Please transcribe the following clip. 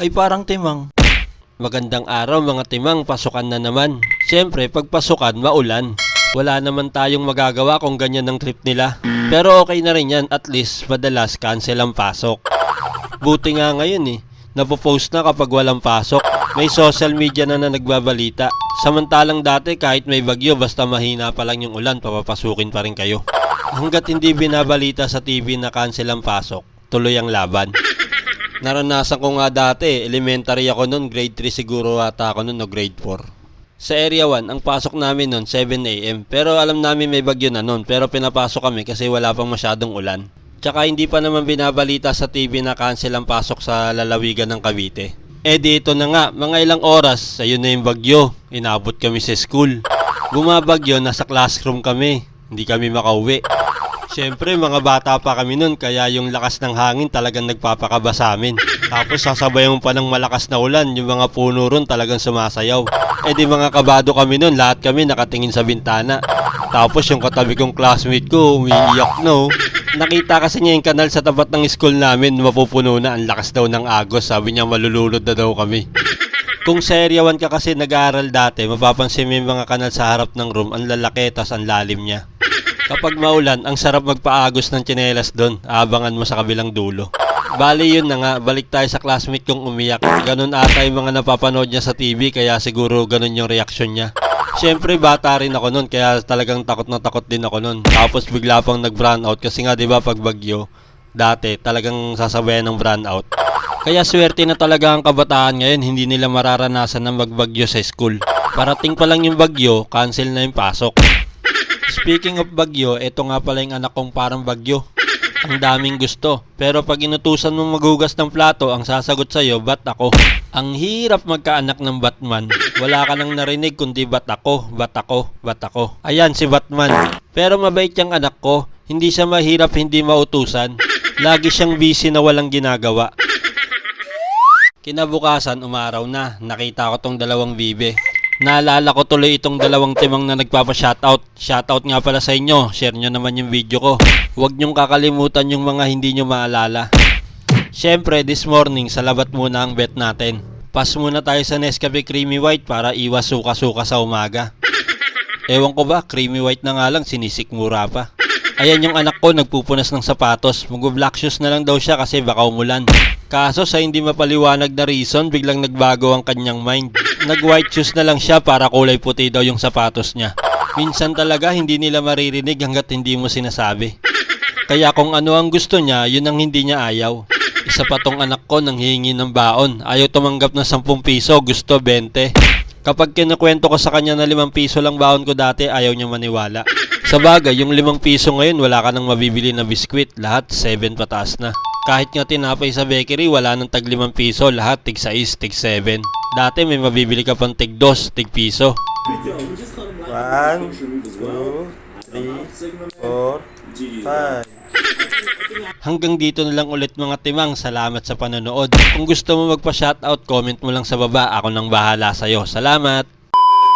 ay parang timang. Magandang araw mga timang, pasukan na naman. Siyempre, pag pasukan, maulan. Wala naman tayong magagawa kung ganyan ang trip nila. Pero okay na rin yan, at least madalas cancel ang pasok. Buti nga ngayon eh, napopost na kapag walang pasok. May social media na na nagbabalita. Samantalang dati kahit may bagyo basta mahina pa lang yung ulan, papapasukin pa rin kayo. Hanggat hindi binabalita sa TV na cancel ang pasok, tuloy ang laban. Naranasan ko nga dati, elementary ako noon, grade 3 siguro ata ako noon o grade 4. Sa area 1, ang pasok namin noon 7am. Pero alam namin may bagyo na noon, pero pinapasok kami kasi wala pang masyadong ulan. Tsaka hindi pa naman binabalita sa TV na cancel ang pasok sa lalawigan ng Cavite. Eh dito na nga, mga ilang oras, ayun na yung bagyo. Inabot kami sa school. Bumabagyo, nasa classroom kami. Hindi kami makauwi. Siyempre, mga bata pa kami nun, kaya yung lakas ng hangin talagang nagpapakaba sa amin. Tapos sasabayan pa ng malakas na ulan, yung mga puno ron talagang sumasayaw. Eh di mga kabado kami nun, lahat kami nakatingin sa bintana. Tapos yung katabi kong classmate ko, umiiyak no. Nakita kasi niya yung kanal sa tapat ng school namin, mapupuno na, ang lakas daw ng agos, sabi niya malulunod na daw kami. Kung 1 ka kasi nag-aaral dati, mapapansin mo yung mga kanal sa harap ng room, ang lalaki, tas ang lalim niya. Kapag maulan, ang sarap magpaagos ng tsinelas doon. Abangan mo sa kabilang dulo. Bali yun na nga, balik tayo sa classmate kong umiyak. Ganun ata yung mga napapanood niya sa TV, kaya siguro ganun yung reaksyon niya. Siyempre bata rin ako noon, kaya talagang takot na takot din ako noon. Tapos bigla pang nag-brown out kasi nga 'di ba pag bagyo, dati talagang sasabayan ng brown out. Kaya swerte na talaga ang kabataan ngayon, hindi nila mararanasan na magbagyo sa school. Parating pa lang yung bagyo, cancel na yung pasok. Speaking of bagyo, ito nga pala yung anak kong parang bagyo. Ang daming gusto. Pero pag inutusan mong maghugas ng plato, ang sasagot sa'yo, bat ako. Ang hirap magkaanak ng Batman. Wala ka nang narinig kundi bat ako, bat ako, bat ako. Ayan si Batman. Pero mabait yung anak ko. Hindi siya mahirap hindi mautusan. Lagi siyang busy na walang ginagawa. Kinabukasan, umaraw na. Nakita ko tong dalawang bibe. Naalala ko tuloy itong dalawang timang na nagpapa-shoutout. Shoutout nga pala sa inyo. Share nyo naman yung video ko. Huwag nyong kakalimutan yung mga hindi nyo maalala. Siyempre, this morning, sa labat muna ang bet natin. Pass muna tayo sa Nescafe Creamy White para iwas suka-suka sa umaga. Ewan ko ba, creamy white na nga lang, sinisikmura pa. Ayan yung anak ko, nagpupunas ng sapatos. Mag-black shoes na lang daw siya kasi baka umulan. Kaso sa hindi mapaliwanag na reason, biglang nagbago ang kanyang mind. Nag-white shoes na lang siya para kulay puti daw yung sapatos niya. Minsan talaga hindi nila maririnig hanggat hindi mo sinasabi. Kaya kung ano ang gusto niya, yun ang hindi niya ayaw. Isa pa tong anak ko nang hihingi ng baon. Ayaw tumanggap ng 10 piso, gusto 20. Kapag kinukwento ko sa kanya na 5 piso lang baon ko dati, ayaw niya maniwala. Sa bagay, yung 5 piso ngayon, wala ka nang mabibili na biskwit. Lahat 7 pataas na. Kahit nga tinapay sa bakery, wala nang tag 5 piso. Lahat tig 6, tig 7. Dati may mabibili ka pang tig 2, tig piso. One, two, three, four, five. Hanggang dito na lang ulit mga timang. Salamat sa panonood. Kung gusto mo magpa-shoutout, comment mo lang sa baba. Ako nang bahala sa'yo. Salamat!